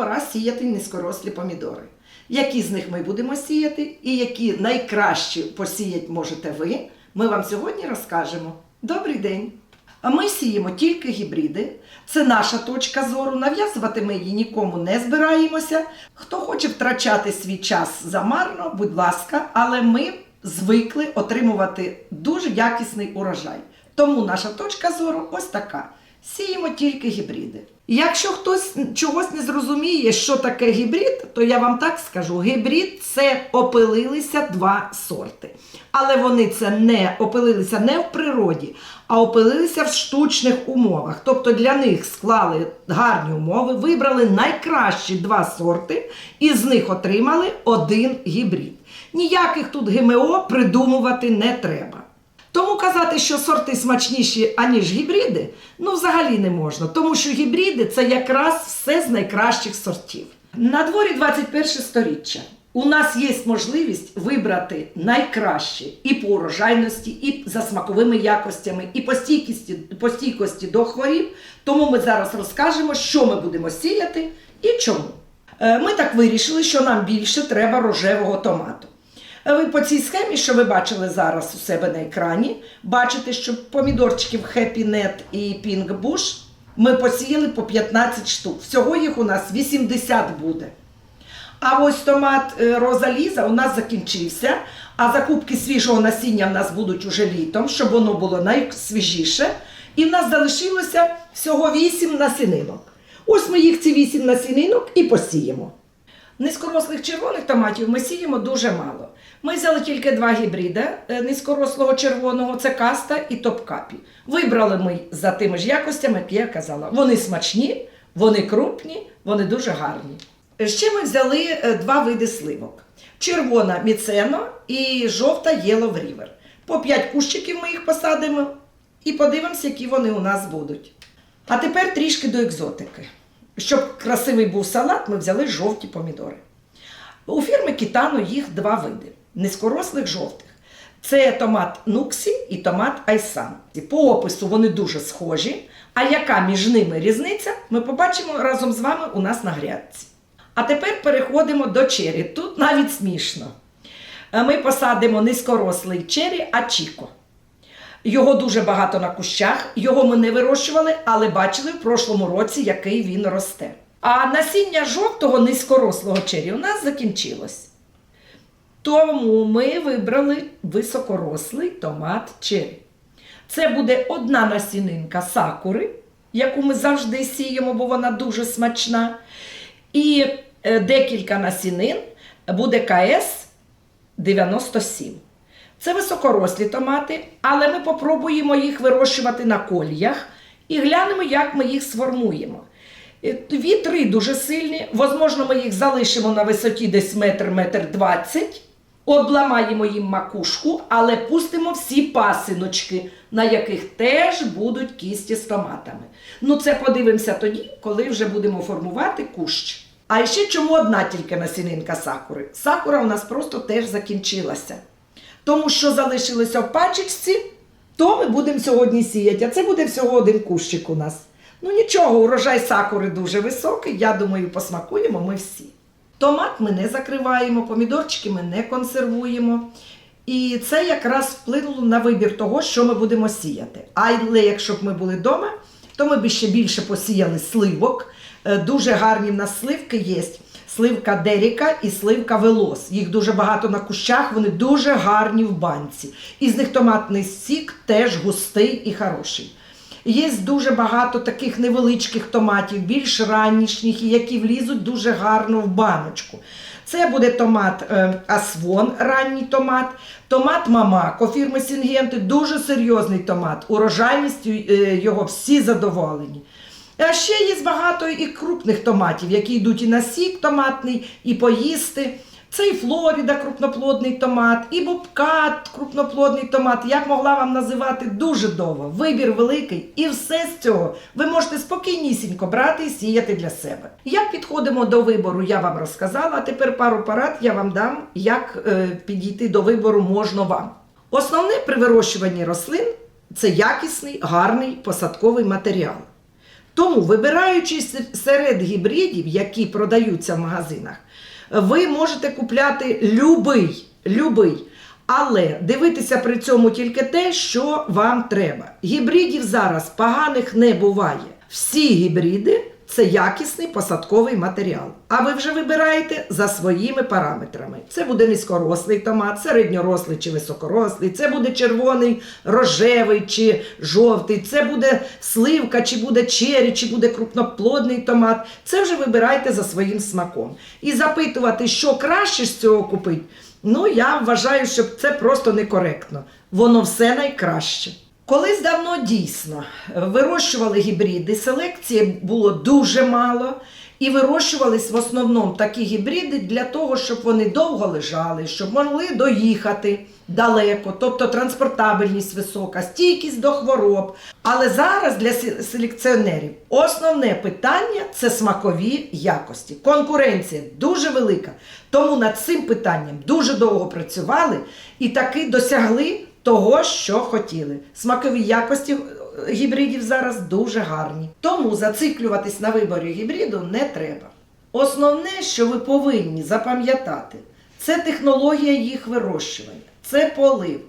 пора сіяти низькорослі помідори. Які з них ми будемо сіяти і які найкраще посіять можете ви, ми вам сьогодні розкажемо. Добрий день! А ми сіємо тільки гібриди. Це наша точка зору. Нав'язувати ми її нікому не збираємося. Хто хоче втрачати свій час замарно, будь ласка, але ми звикли отримувати дуже якісний урожай. Тому наша точка зору ось така: сіємо тільки гібриди. Якщо хтось чогось не зрозуміє, що таке гібрид, то я вам так скажу: гібрид це опилилися два сорти. Але вони це не опилилися не в природі, а опилилися в штучних умовах. Тобто для них склали гарні умови, вибрали найкращі два сорти і з них отримали один гібрид. Ніяких тут ГМО придумувати не треба. Тому казати, що сорти смачніші, аніж гібриди, ну взагалі не можна, тому що гібриди це якраз все з найкращих сортів. На дворі 21 сторіччя. У нас є можливість вибрати найкраще і по урожайності, і за смаковими якостями, і по стійкості, по стійкості до хворіб. Тому ми зараз розкажемо, що ми будемо сіяти і чому. Е, Ми так вирішили, що нам більше треба рожевого томату. Ви по цій схемі, що ви бачили зараз у себе на екрані, бачите, що помідорчиків Happy Net і Pink Bush ми посіяли по 15 штук. Всього їх у нас 80 буде. А ось томат е, Роза Ліза у нас закінчився, а закупки свіжого насіння в нас будуть уже літом, щоб воно було найсвіжіше. І в нас залишилося всього 8 насінинок. Ось ми їх ці 8 насінинок і посіємо. Низькорослих червоних томатів ми сіємо дуже мало. Ми взяли тільки два гібрида е, низькорослого червоного це каста і топкапі. Вибрали ми за тими ж якостями, як я казала. Вони смачні, вони крупні, вони дуже гарні. Ще ми взяли е, два види сливок: червона міцено і жовта Yellow River. По 5 кущиків ми їх посадимо і подивимося, які вони у нас будуть. А тепер трішки до екзотики. Щоб красивий був салат, ми взяли жовті помідори. У фірми Кітано їх два види низькорослих жовтих. Це томат Нуксі і томат Айсан. По опису вони дуже схожі. А яка між ними різниця, ми побачимо разом з вами у нас на грядці. А тепер переходимо до чері. Тут навіть смішно. Е, Ми посадимо низькорослий чері Ачіко. Його дуже багато на кущах, його ми не вирощували, але бачили в прошлому році, який він росте. А насіння жовтого низькорослого чері у нас закінчилось. Тому ми вибрали високорослий томат чері. Це буде одна насінинка сакури, яку ми завжди сіємо, бо вона дуже смачна. І е, декілька насінин буде КС 97. Це високорослі томати, але ми попробуємо їх вирощувати на коліях і глянемо, як ми їх сформуємо. Е, Вітри дуже сильні, можливо, ми їх залишимо на висоті десь метр, метр двадцять, обламаємо їм макушку, але пустимо всі пасиночки, на яких теж будуть кісті з томатами. Ну, це подивимося тоді, коли вже будемо формувати кущ. А ще чому одна тільки насінинка сакури? Сакура у нас просто теж закінчилася. Тому що залишилося в пачечці, то ми будемо сьогодні сіяти. А це буде всього один кущик у нас. Ну нічого, урожай сакури дуже високий, я думаю, посмакуємо ми всі. Томат ми не закриваємо, помідорчики ми не консервуємо. І це якраз вплинуло на вибір того, що ми будемо сіяти. Але якщо б ми були вдома, то ми б ще більше посіяли сливок. Е, Дуже гарні в нас сливки є. Сливка Деріка і сливка Велос. Їх дуже багато на кущах, вони дуже гарні в банці. І з них томатний сік теж густий і хороший. Є дуже багато таких невеличких томатів, більш ранішніх, які влізуть дуже гарно в баночку. Це буде томат е, Асвон, ранній томат, томат Мамако фірми Сінгенти, дуже серйозний томат. Урожайністю е, його всі задоволені. А ще є багато і крупних томатів, які йдуть і на сік томатний, і поїсти. Це і Флоріда крупноплодний томат, і Бобкат крупноплодний томат. Я б могла вам називати дуже довго. Вибір великий, і все з цього ви можете спокійнісінько брати і сіяти для себе. Як підходимо до вибору, я вам розказала. А тепер пару парад я вам дам, як е, підійти до вибору можна вам. Основне при вирощуванні рослин це якісний, гарний посадковий матеріал. Тому, вибираючи серед гібридів, які продаються в магазинах, ви можете купляти любий, любий. Але дивитися при цьому тільки те, що вам треба. Гібридів зараз поганих не буває. Всі гібриди це якісний посадковий матеріал. А ви вже вибираєте за своїми параметрами. Це буде низькорослий томат, середньорослий чи високорослий, це буде червоний, рожевий чи жовтий, це буде сливка, чи буде чері, чи буде крупноплодний томат. Це вже вибирайте за своїм смаком. І запитувати, що краще з цього купити, ну я вважаю, що це просто некоректно. Воно все найкраще. Колись давно дійсно вирощували гібриди, селекції було дуже мало, і вирощувались в основному такі гібриди для того, щоб вони довго лежали, щоб могли доїхати далеко, тобто транспортабельність висока, стійкість до хвороб. Але зараз для селекціонерів основне питання це смакові якості. Конкуренція дуже велика. Тому над цим питанням дуже довго працювали і таки досягли того, що хотіли. Смакові якості е, гібридів зараз дуже гарні. Тому зациклюватись на виборі гібриду не треба. Основне, що ви повинні запам'ятати, це технологія їх вирощування, це полив,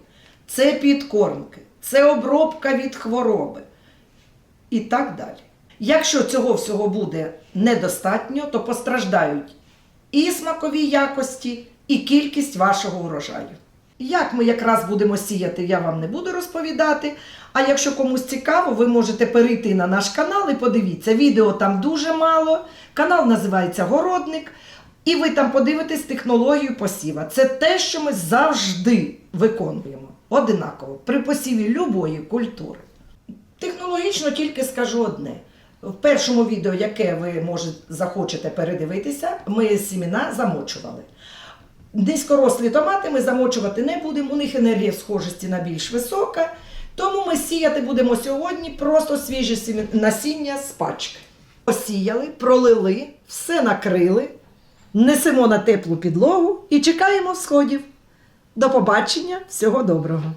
це підкормки, це обробка від хвороби і так далі. Якщо цього всього буде недостатньо, то постраждають і смакові якості, і кількість вашого урожаю. Як ми якраз будемо сіяти, я вам не буду розповідати. А якщо комусь цікаво, ви можете перейти на наш канал і подивіться. Відео там дуже мало. Канал називається Городник. І ви там подивитесь технологію посіва. Це те, що ми завжди виконуємо одинаково при посіві любої культури. Технологічно тільки скажу одне. В першому відео, яке ви може, захочете передивитися, ми сімена замочували. Низькорослі томати ми замочувати не будемо, у них енергія схожості на більш висока. Тому ми сіяти будемо сьогодні просто свіже насіння з пачки. Посіяли, пролили, все накрили, несемо на теплу підлогу і чекаємо всходів. До побачення, всього доброго!